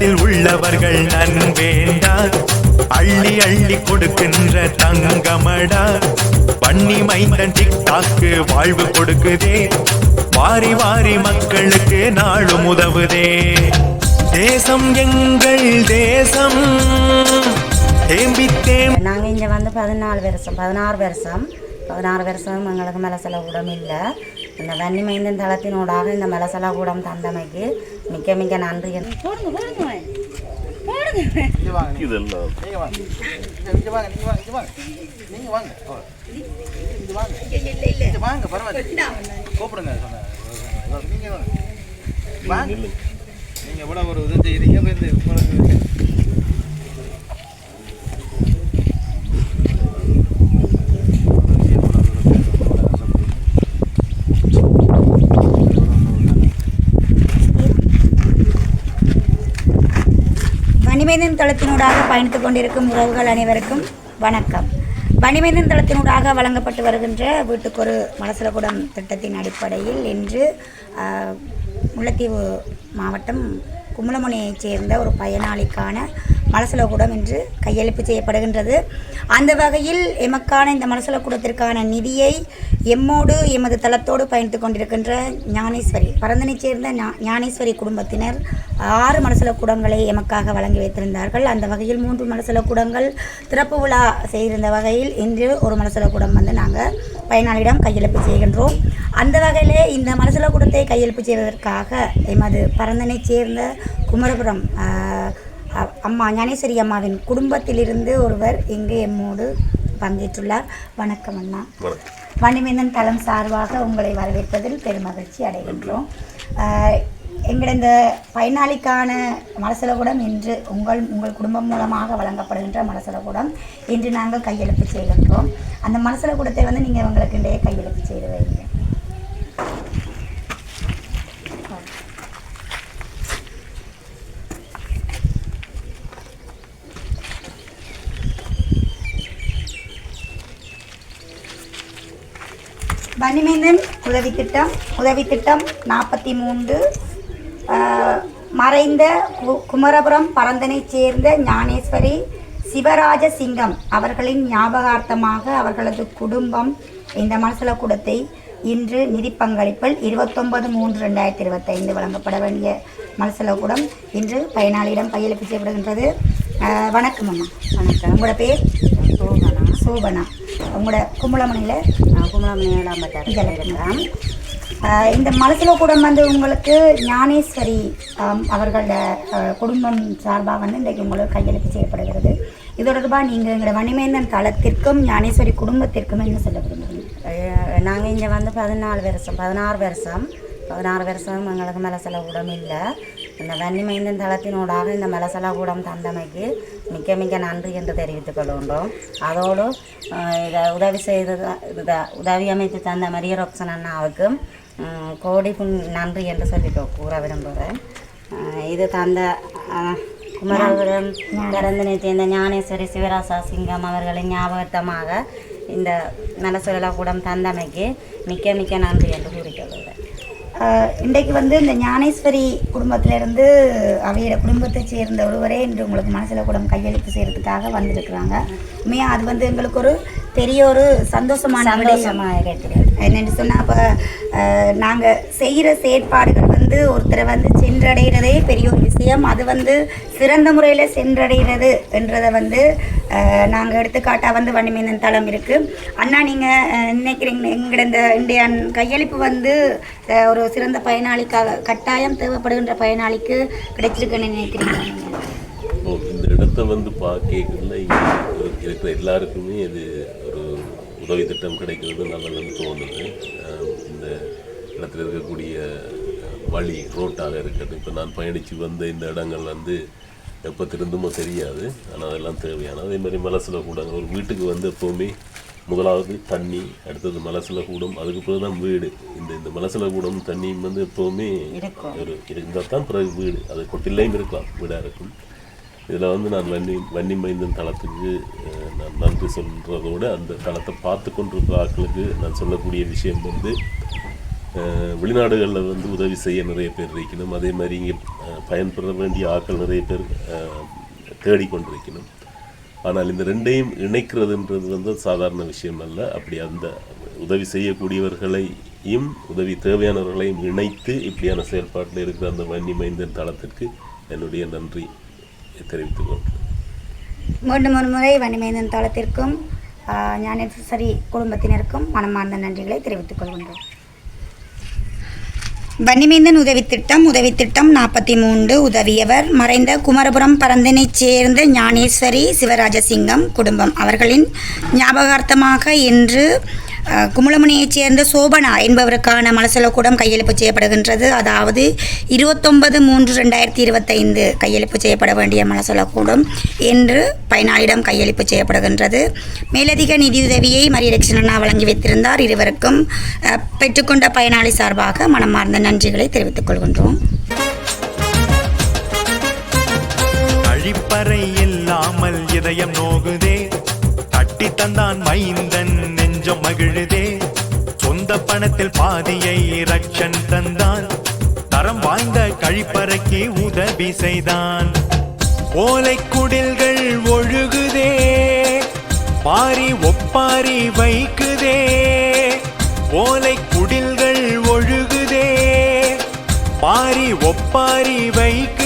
உள்ளத்தில் உள்ளவர்கள் நன்வேண்டா அள்ளி அள்ளி கொடுக்கின்ற தங்கமடா. பண்ணி மைந்தன் டிக்டாக்கு வாழ்வு கொடுக்குதே. வாரி வாரி மக்களுக்கு நாளும் உதவுதே. தேசம் எங்கள் தேசம். தேம்பி தேம்பி நாங்கள் இங்கே வந்து பதினாலு வருஷம் பதினாறு வருஷம். பதினாறு வருஷம் எங்களுக்கு மலசல கூடம் இல்லை. இந்த வன்னி மைந்தன் தளத்தினூடாக இந்த மலசல கூடம் தந்தமைக்கு மிக்க மிக்க நன்றி. போடுங்க போடுங்க போடுங்க. இதெல்லாம். நீங்க வாங்க. இங்க இங்க வாங்க நீங்க வாங்க இங்க வாங்க நீங்க வாங்க ஓ. இங்க வாங்க இங்க வாங்க பரவாயில்ல கூப்பிடுங்க சொன்ன நீங்க வாங்க வாங்க நில்லுங்க. நீங்க இவ்வளவு ஒரு இது செய்யறீங்க இப்ப இந்த உங்களுக்கு வணிமேதன் தளத்தினூடாக பயணித்து கொண்டிருக்கும் உறவுகள் அனைவருக்கும் வணக்கம். வணிமேதன் தளத்தினூடாக வழங்கப்பட்டு வருகின்ற வீட்டுக்கொரு மலசலகுடம் திட்டத்தின் அடிப்படையில் இன்று முல்லைத்தீவு மாவட்டம் குமுளமுனையைச் சேர்ந்த ஒரு பயனாளிக்கான மலசலகூடம் என்று கையளிப்பு செய்யப்படுகின்றது. அந்த வகையில் எமக்கான இந்த மலசலக்கூடத்திற்கான நிதியை எம்மோடு எமது தளத்தோடு பயணித்து கொண்டிருக்கின்ற ஞானேஸ்வரி பரந்தனை சேர்ந்த ஞா- ஞானேஸ்வரி குடும்பத்தினர் ஆறு மலசலக்கூடங்களை எமக்காக வழங்கி வைத்திருந்தார்கள். அந்த வகையில் மூன்று மலசலக்கூடங்கள் திறப்பு விழா செய்திருந்த வகையில் இன்று ஒரு மலசலக்கூடம் வந்து நாங்கள் பயனாளியிடம் கையெழுப்பு செய்கின்றோம். அந்த வகையிலே இந்த மலசலக்கூடத்தை கையெழுப்பு செய்வதற்காக எமது பரந்தனை சேர்ந்த குமரபுரம் அம்மா ஞானேஸ்வரி அம்மாவின் குடும்பத்திலிருந்து ஒருவர் இங்கு எம்மோடு பங்கேற்றுள்ளார். வணக்கம் அண்ணா. வணக்கம். வண்டிமேந்தன் தளம் சார்பாக உங்களை வரவேற்பதில் பெருமகிழ்ச்சி அடைகின்றோம். ஆஹ், எங்கள் இந்த பயனாளிக்கான மலசலகுடம் இன்று உங்கள் உங்கள் குடும்பம் மூலமாக வழங்கப்படுகின்ற மலசலகுடம் இன்று நாங்கள் கையெழுத்து செய்கின்றோம். அந்த மலசலகுடத்தை வந்து நீங்கள் உங்களுக்கு இன்றைய கையெழுத்து செய்து வைங்க வன்னிமேந்தன் உதவி திட்டம் உதவி திட்டம் நாற்பத்தி மூன்று மறைந்த கு- குமரபுரம் பரந்தனைச் சேர்ந்த ஞானேஸ்வரி சிவராஜ சிங்கம் அவர்களின் ஞாபகார்த்தமாக அவர்களது குடும்பம் இந்த மனசல கூடத்தை இன்று நிதி பங்களிப்பில் இருபத்தொன்பது மூன்று ரெண்டாயிரத்தி இருபத்தைந்து வழங்கப்பட வேண்டிய மனசல கூடம் இன்று பயனாளியிடம் கையெழுத்து செய்யப்படுகின்றது. வணக்கம் அம்மா. வணக்கம். உங்களோட பேர்? சோபனா. சோபனா. உங்களோட கும்பலமணியில் கும்பலமணி ஏழாம் பட்டாளத்தில் இருக்கிறான் இந்த மலசில கூடம் வந்து உங்களுக்கு ஞானேஸ்வரி ஆஹ், குடும்பம் சார்பாக வந்து இன்றைக்கு உங்களுக்கு கையெழுத்து செய்யப்படுகிறது. இது தொடர்பாக நீங்கள் எங்களோட வணிமேந்தன் தளத்திற்கும் ஞானேஸ்வரி குடும்பத்திற்கும் என்ன சொல்ல விரும்புகிறீங்க? நாங்கள் இங்கே வந்து பதினாலு வருஷம் பதினாறு வருஷம் பதினாறு வருஷம் எங்களுக்கு மலசல கூடம் இல்லை. இந்த வன்னிமைந்தன் தளத்தினூடாக இந்த மலசல கூடம் தந்தமைக்கு மிக்க மிக்க நன்றி என்று தெரிவித்துக் கொள்கின்றோம். அதோடு இதை உதவி செய்து உதவி அமைத்து தந்த மரிய ரோக்சன் அண்ணாவுக்கும் கோடி நன்றி என்று சொல்லி கூற விரும்புகிறேன். இது தந்த குமரபுரம் பிறந்தனை சேர்ந்த ஞானேஸ்வரி சிவராசா சிங்கம் அவர்களின் ஞாபகத்தமாக இந்த மலசுழலா கூடம் தந்தமைக்கு மிக்க மிக்க நன்றி என்று கூறிக்கொள்கிறேன் இன்றைக்கு வந்து இந்த ஞானேஸ்வரி குடும்பத்திலிருந்து அவையோட குடும்பத்தை சேர்ந்த ஒருவரே இன்று உங்களுக்கு மனசில் கூடம் கையெழுத்து செய்கிறதுக்காக வந்திருக்கிறாங்க. உண்மையாக அது வந்து எங்களுக்கு ஒரு பெரிய ஒரு சந்தோஷமான சந்தோஷமாக கேட்குறது என்னென்னு சொன்னால் அப்போ நாங்கள் செய்கிற செயற்பாடுகள் வந்து ஒருத்தரை வந்து சென்றடைகிறதே பெரிய ஒரு விஷயம். அது வந்து சிறந்த முறையில் சென்றடைகிறது என்றதை வந்து நாங்கள் எடுத்துக்காட்டாக வந்து வண்டிமேந்தன் தளம் இருக்குது அண்ணா நீங்கள் நினைக்கிறீங்க எங்களோட இந்த இந்திய கையளிப்பு வந்து ஒரு சிறந்த பயனாளிக்காக கட்டாயம் தேவைப்படுகின்ற பயனாளிக்கு கிடைச்சிருக்குன்னு நினைக்கிறீங்க? இந்த இடத்த வந்து பார்க்கல இருக்கிற எல்லாருக்குமே இது ஒரு உதவி திட்டம் கிடைக்கிறது நல்லதுன்னு தோணுது. இந்த இடத்துல இருக்கக்கூடிய வழி ரோட்டாக இருக்கிறது. இப்போ நான் பயணித்து வந்த இந்த இடங்கள் வந்து எப்போ திருந்துமோ தெரியாது. ஆனால் அதெல்லாம் தேவையான அதே மாதிரி மலசில் கூட ஒரு வீட்டுக்கு வந்து எப்போவுமே முதலாவது தண்ணி அடுத்தது மலசில் கூடம் அதுக்கு பிறகு தான் வீடு. இந்த இந்த மலசில் கூடம் தண்ணியும் வந்து எப்போவுமே ஒரு இருந்தால் தான் பிறகு வீடு. அது கொட்டிலையும் இருக்கலாம் வீடாக இருக்கும். இதில் வந்து நான் வன்னி வன்னி மைந்தன் தளத்துக்கு நான் நன்றி சொல்கிறதோடு அந்த தளத்தை பார்த்து கொண்டிருக்கிற ஆட்களுக்கு நான் சொல்லக்கூடிய விஷயம் வந்து வெளிநாடுகளில் வந்து உதவி செய்ய நிறைய பேர் இருக்கணும் அதே மாதிரி இங்கே பயன்பெற வேண்டிய ஆட்கள் நிறைய பேர் தேடிக்கொண்டிருக்கணும் ஆனால் இந்த ரெண்டையும் இணைக்கிறதுன்றது வந்து சாதாரண விஷயம் அல்ல. அப்படி அந்த உதவி செய்யக்கூடியவர்களையும் உதவி தேவையானவர்களையும் இணைத்து இப்படியான செயல்பாட்டில் இருக்கிற அந்த வன்னி மைந்தன் தளத்திற்கு என்னுடைய நன்றி தெரிவித்துக் கொள்கிறேன். மீண்டும் ஒரு முறை வன்னிமேந்தன் தளத்திற்கும் ஞானேஸ்வரி குடும்பத்தினருக்கும் மனமார்ந்த நன்றிகளை தெரிவித்துக் கொள்கின்றோம். வன்னிமேந்தன் உதவி திட்டம் உதவி திட்டம் நாற்பத்தி மூன்று உதவியவர் மறைந்த குமரபுரம் பரந்தனைச் சேர்ந்த ஞானேஸ்வரி சிவராஜசிங்கம் குடும்பம். அவர்களின் ஞாபகார்த்தமாக இன்று குமுளமுனையைச் சேர்ந்த சோபனா என்பவருக்கான மலசலக்கூடம் கையெழுப்பு செய்யப்படுகின்றது. அதாவது இருபத்தொன்பது மூன்று ரெண்டாயிரத்தி இருபத்தைந்து கையெழுப்பு செய்யப்பட வேண்டிய மலசலக்கூடம் என்று பயனாளிடம் கையெழுப்பு செய்யப்படுகின்றது. மேலதிக நிதியுதவியை மரியலட்சுமணா வழங்கி வைத்திருந்தார். இருவருக்கும் பெற்றுக்கொண்ட பயனாளி சார்பாக மனமார்ந்த நன்றிகளை தெரிவித்துக் கொள்கின்றோம். இல்லாமல் இதயம் நோகுதே. கட்டி தந்தான் மைந்த மகிழுதே சொந்த பணத்தில் பாதியை ரக்ஷன் தந்தான். தரம் வாய்ந்த கழிப்பறைக்கு உதவி செய்தான். ஓலை குடில்கள் ஒழுகுதே. பாரி ஒப்பாரி வைக்குதே. ஓலை குடில்கள் ஒழுகுதே. பாரி ஒப்பாரி வைக்கு